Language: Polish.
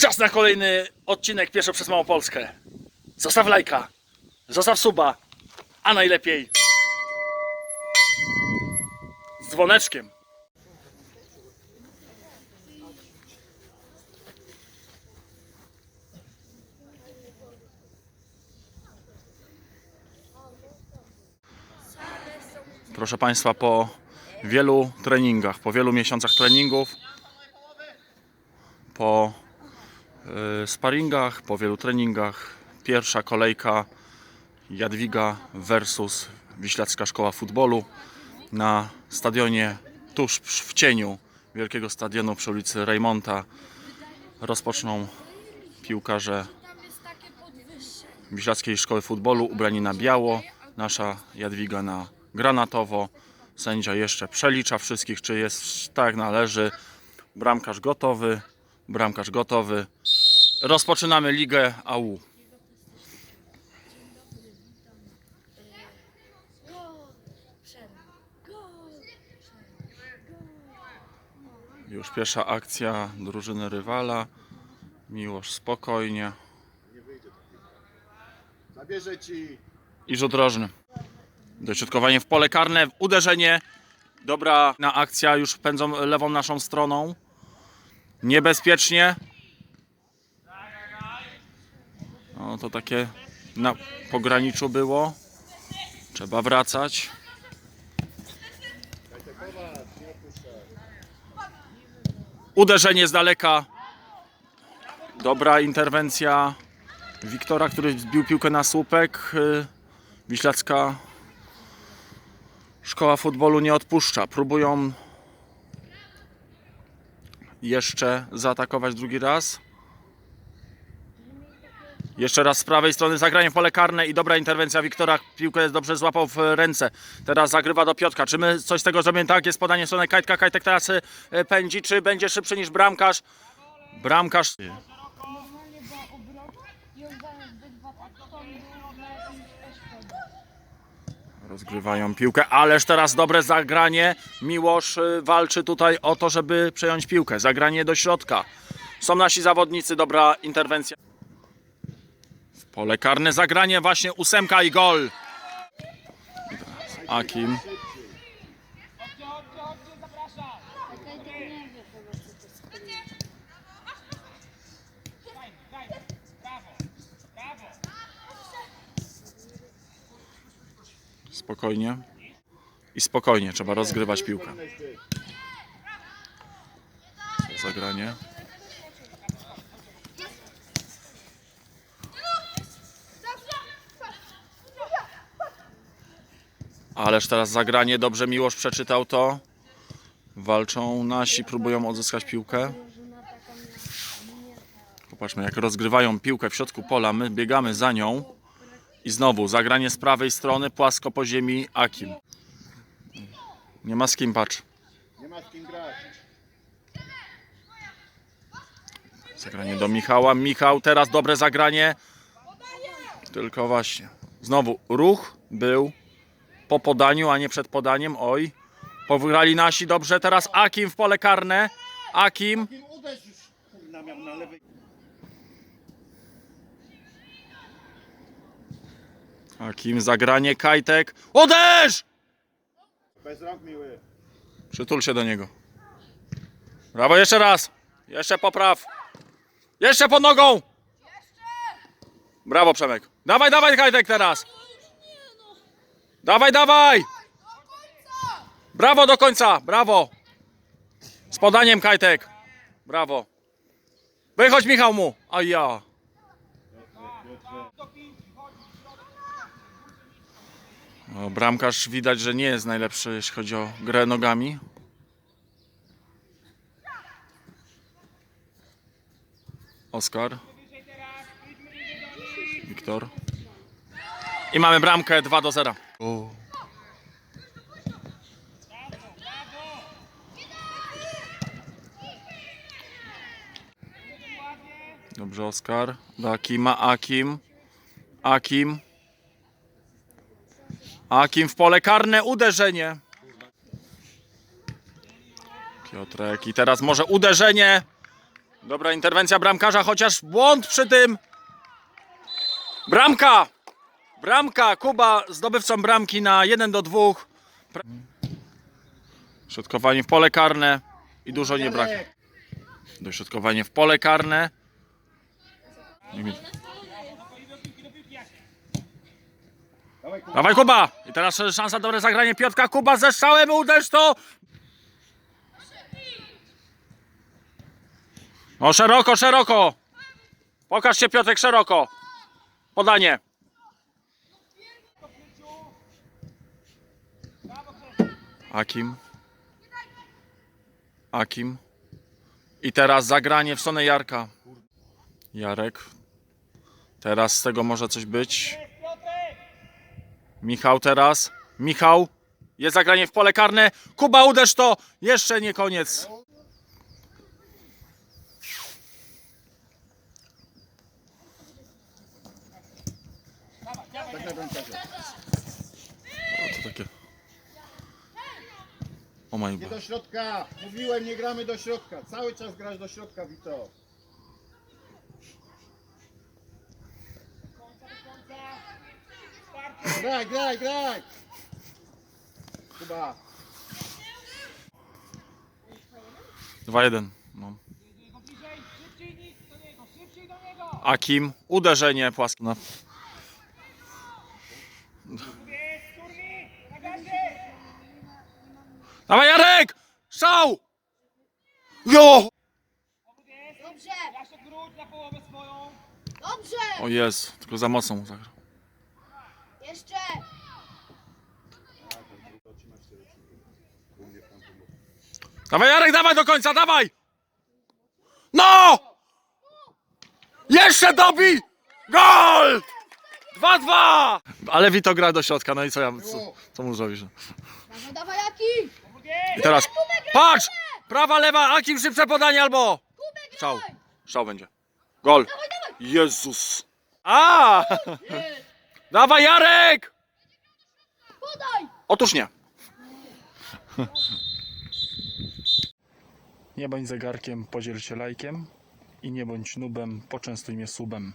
Czas na kolejny odcinek Pieszo przez Małopolskę. Zostaw lajka, zostaw suba, a najlepiej z dzwoneczkiem. Proszę Państwa, po wielu treningach, po wielu miesiącach treningów, po sparingach, po wielu treningach, pierwsza kolejka Jadwiga versus Wiślacka Szkoła Futbolu na stadionie tuż w cieniu wielkiego stadionu przy ulicy Rejmonta rozpoczną piłkarze Wiślackiej Szkoły Futbolu ubrani na biało, nasza Jadwiga na granatowo. Sędzia jeszcze przelicza wszystkich, czy jest tak należy. Bramkarz gotowy, bramkarz gotowy. Rozpoczynamy ligę AU. Już pierwsza akcja drużyny rywala. Miłość spokojnie. Zabierze ci. i rzut rożny. Dośrodkowanie w pole karne, uderzenie. Dobra na akcja, już pędzą lewą naszą stroną. Niebezpiecznie. No to takie na pograniczu było. Trzeba wracać. Uderzenie z daleka. Dobra interwencja Wiktora, który zbił piłkę na słupek. y, Wiślacka szkoła futbolu nie odpuszcza. Próbują jeszcze zaatakować drugi raz. Jeszcze raz z prawej strony zagranie pole karne i dobra interwencja Wiktora. Piłkę dobrze złapał w ręce. Teraz zagrywa do Piotka. Czy my coś z tego zrobimy? Tak, jest podanie w stronę Kajtka. Kajtek teraz y, pędzi. Czy będzie szybszy niż bramkarz? Bramkarz. Rozgrywają piłkę, ależ teraz dobre zagranie. Miłosz y, walczy tutaj o to, żeby przejąć piłkę. Zagranie do środka. Są nasi zawodnicy, dobra interwencja. Pole karne zagranie, właśnie ósemka i gol. Akim. Spokojnie. I spokojnie, trzeba rozgrywać piłkę. Zagranie? Ależ teraz zagranie, dobrze Miłosz przeczytał to. Walczą nasi, próbują odzyskać piłkę. Popatrzmy, jak rozgrywają piłkę w środku pola, my biegamy za nią. I znowu zagranie z prawej strony, płasko po ziemi, Akim. Nie ma z kim, patrz. Nie ma z kim grać. Zagranie do Michała. Michał, teraz dobre zagranie. Tylko właśnie. Znowu ruch był po podaniu, a nie przed podaniem. Oj. Powygrali nasi. Dobrze, teraz Akim w pole karne. Akim. Akim, zagranie, Kajtek. Uderz! Bez rąk miły. Przytul się do niego. Brawo, jeszcze raz. Jeszcze popraw. Jeszcze pod nogą. Brawo, Przemek. Dawaj, dawaj, Kajtek teraz. Dawaj, dawaj. Brawo do końca. Brawo. Z podaniem, Kajtek. Brawo. Wychodź, Michał mu. A ja. O, bramkarz widać, że nie jest najlepszy, jeśli chodzi o grę nogami. Oskar. Wiktor. I mamy bramkę 2 do 0. Dobrze, Oskar. Do Akima, Akim. Akim. Akim w pole karne, uderzenie. Piotrek i teraz może uderzenie. Dobra interwencja bramkarza, chociaż błąd przy tym. Bramka! Bramka! Kuba zdobywcą bramki na 1 do 2. Pra- Środkowanie w pole karne i dużo nie brak. Jarek, Dośrodkowanie w pole karne. Dawaj, Kuba. I teraz szansa dobre zagranie Piotka Kuba ze strzałem, uderz to! O szeroko, szeroko! Pokaż się szeroko! Podanie! Akim. Akim. I teraz zagranie w stronę Jarka. Jarek. Teraz z tego może coś być. Michał teraz. Michał. Jest zagranie w pole karne. Kuba uderz to. Jeszcze nie koniec. Tak na bramkarza. O, to takie. O my Nie God. do środka! Mówiłem, nie gramy do środka. Cały czas grasz do środka, Wito. Graj, graj, graj! Kuba, 2-1. No. Akim. Uderzenie płaskie. No. Dawaj Jarek! Szał! Jo! Dobrze! Dobrze! O jest, tylko za mocno mu zagrał. Jeszcze! Dawaj Jarek, dawaj do końca, dawaj! No! Jeszcze dobi! Gol! 2-2! Ale Wito gra do środka, no i co ja, co, co mu zrobisz? Dawaj, dawaj, Jaki! I teraz, patrz! Prawa, lewa, Akim szybsze podanie albo... Kubek, Szał, graj! szał będzie. Gol. Jezus! A! Dawaj Jarek! Podaj! Otóż nie. Nie bądź zegarkiem, podziel się lajkiem i nie bądź nubem, poczęstuj mnie subem.